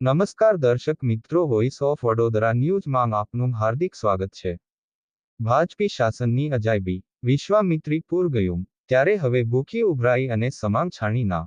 નમસ્કાર દર્શક મિત્રો વોઇસ ઓફ વડોદરા ન્યૂઝમાં આપનું હાર્દિક સ્વાગત છે. ભાજપી શાસનની અજાયબી, વિશ્વામિત્રી પૂર ગયું, ત્યારે હવે ભૂખી ઉભરાઈ અને સમાન છાણીના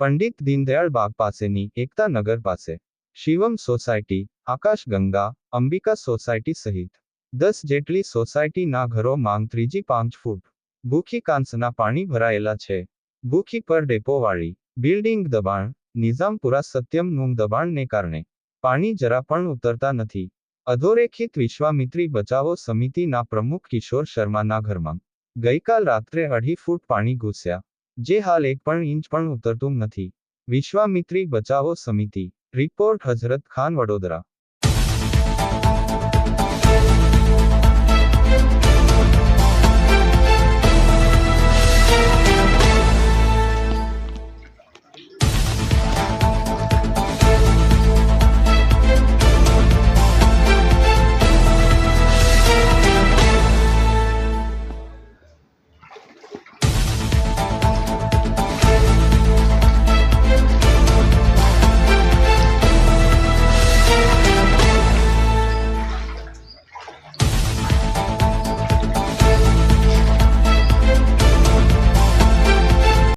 પંડિત દીનદયાળ બાગ પાસેની એકતા નગર પાસે, શિવમ સોસાયટી, આકાશ ગંગા, અંબિકા સોસાયટી સહિત, દસ જેટલી સોસાયટીના ઘરો માંગ ત્રીજી પાંચ ફૂટ, ભૂખી કાંસના પાણી ભરાયેલા છે, ભૂખી પર ડેપોવાળી બિલ્ડિંગ દબાણ નિઝામપુરા સત્યમનું દબાણને કારણે પાણી જરા પણ ઉતરતા નથી. અધોરેખિત વિશ્વામિત્રી બચાવો સમિતિના પ્રમુખ કિશોર શર્માના ઘરમાં ગઈકાલ રાત્રે અઢી ફૂટ પાણી ઘૂસ્યા, જે હાલ એક પણ ઇંચ પણ ઉતરતું નથી. વિશ્વામિત્રી બચાવો સમિતિ, રિપોર્ટ હઝરત ખાન વડોદરા.